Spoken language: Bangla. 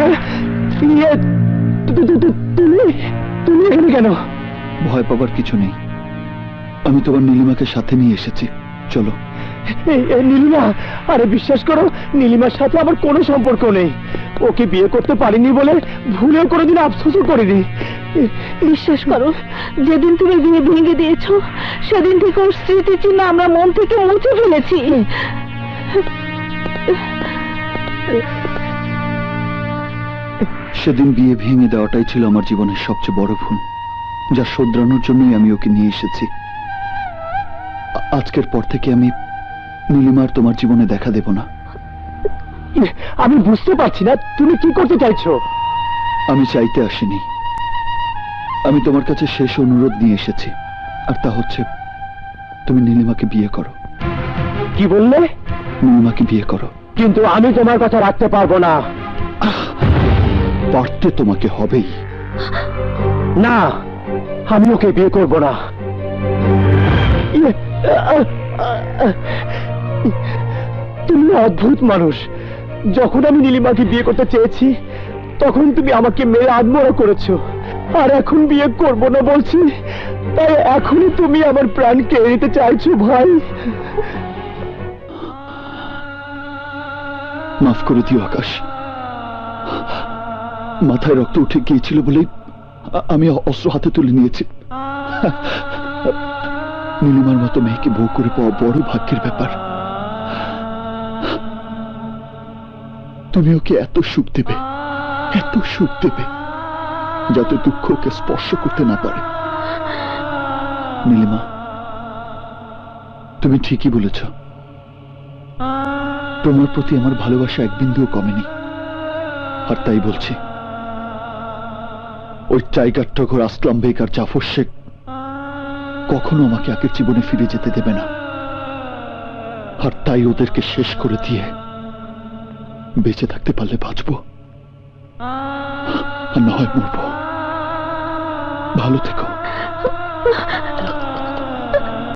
ইয়ে, তুমি তুমি এখানে কেন? ভয় পাবার কিছু নেই। আমি তোমার নীলিমাকে সাথে নিয়ে এসেছি। চলো। এই এই নীলিমা আরে বিশ্বাস করো নীলিমার সাথে আমার কোনো সম্পর্ক নেই। ওকে বিয়ে করতে পারিনি বলে ভুলেও কোনোদিন আফসোসও করিনি। বিশ্বাস করো যেদিন তুমি বিয়ে ভেঙে দিয়েছ সেদিন থেকে ওর স্মৃতি চিহ্ন আমরা মন থেকে মুছে ফেলেছি। সেদিন বিয়ে ভেঙে দেওয়াটাই ছিল আমার জীবনের সবচেয়ে বড় ভুল যা শোধরানোর জন্যই আমি ওকে নিয়ে এসেছি। আজকের পর থেকে আমি নীলিমার তোমার জীবনে দেখা দেব না। ইয়ে, আমি বুঝতে পারছি না তুমি কি করতে চাইছো? আমি চাইতে আসিনি। আমি তোমার কাছে শেষ অনুরোধ নিয়ে এসেছি আর তা হচ্ছে তুমি নীলিমাকে বিয়ে করো। কি বললে? নীলিমাকে বিয়ে করো। কিন্তু আমি তোমার কথা রাখতে পারব না। পারতে তোমাকে হবেই। না আমি ওকে বিয়ে করব না। ইয়ে, তুমি অদ্ভুত মানুষ। যখন আমি নীলিমাকে বিয়ে করতে চেয়েছি তখন তুমি আমাকে মেরে আত্মরা করেছ। আর এখন বিয়ে করব না বলছি তাই এখনই তুমি আমার প্রাণ কেড়ে নিতে চাইছো ভাই। মাফ করে দিও আকাশ। মাথায় রক্ত উঠে গিয়েছিল বলেই আ- আমি অস্ত্র হাতে তুলে নিয়েছি। নীলিমার মতো মেয়েকে বউ করে পাওয়া বড় ভাগ্যের ব্যাপার। তুমি ওকে এত সুখ দেবে এত সুখ দেবে যাতে দুঃখ ওকে স্পর্শ করতে না পারে। নীলিমা তুমি ঠিকই বলেছ। তোমার প্রতি আমার ভালোবাসা এক বিন্দুও কমেনি। আর তাই বলছি ওই টাইগার টগর আসলাম বেগ আর জাফর শেখ কখনো আমাকে আগের জীবনে ফিরে যেতে দেবে না। আর তাই ওদেরকে শেষ করে দিয়ে বেঁচে থাকতে পারলে বাঁচব। আর না হয় মরব। ভালো থেকো।